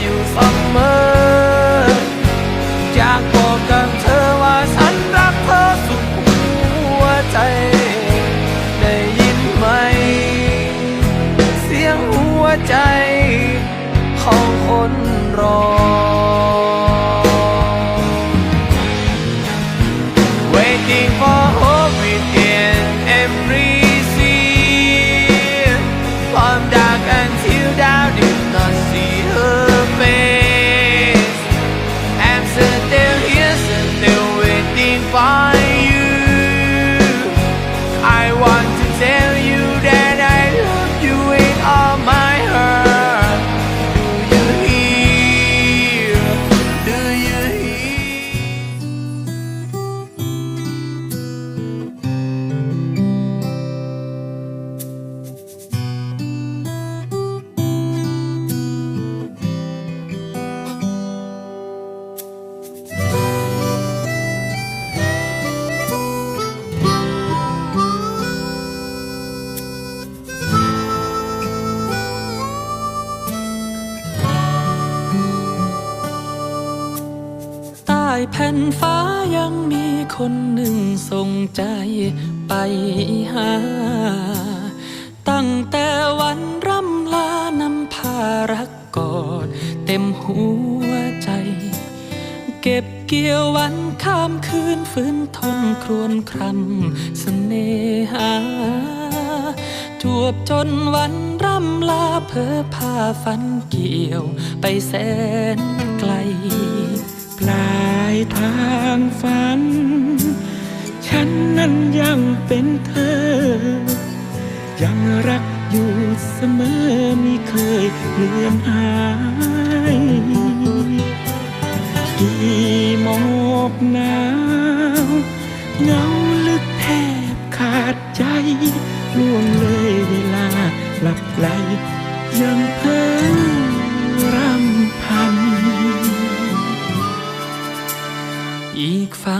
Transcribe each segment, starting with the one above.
อยู่เสมออยากบอกกับเธอว่าฉันรักเธอสุดหัวใจ and they're waiting by. แผ่นฟ้ายังมีคนหนึ่งส่งใจไปหา ตั้งแต่วันร่ำลานำพารักกอดเต็มหัวใจ เก็บเกี่ยววันข้ามคืนฝืนทนครวนครำเสน่หาจวบจนวันร่ำลาเพอพาฝันเกี่ยวไปแสนไกล ปลา ทางฝัน ฉันนั้นยังเป็นเธอ ยังรักอยู่เสมอไม่เคยเลือนหายกี่หมอกหนาวเงา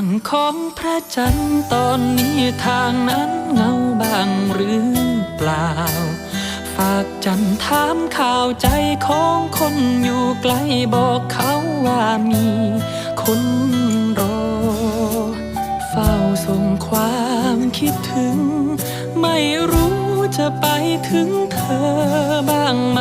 อีกฝั่งของพระจันทร์ตอนนี้ทางนั้นเงาบางหรือเปล่า ฝากจันทร์ถามข่าวใจของคนอยู่ไกลบอกเขาว่ามีคนรอ เฝ้าส่งความคิดถึง ไม่รู้จะไปถึงเธอบ้างไหม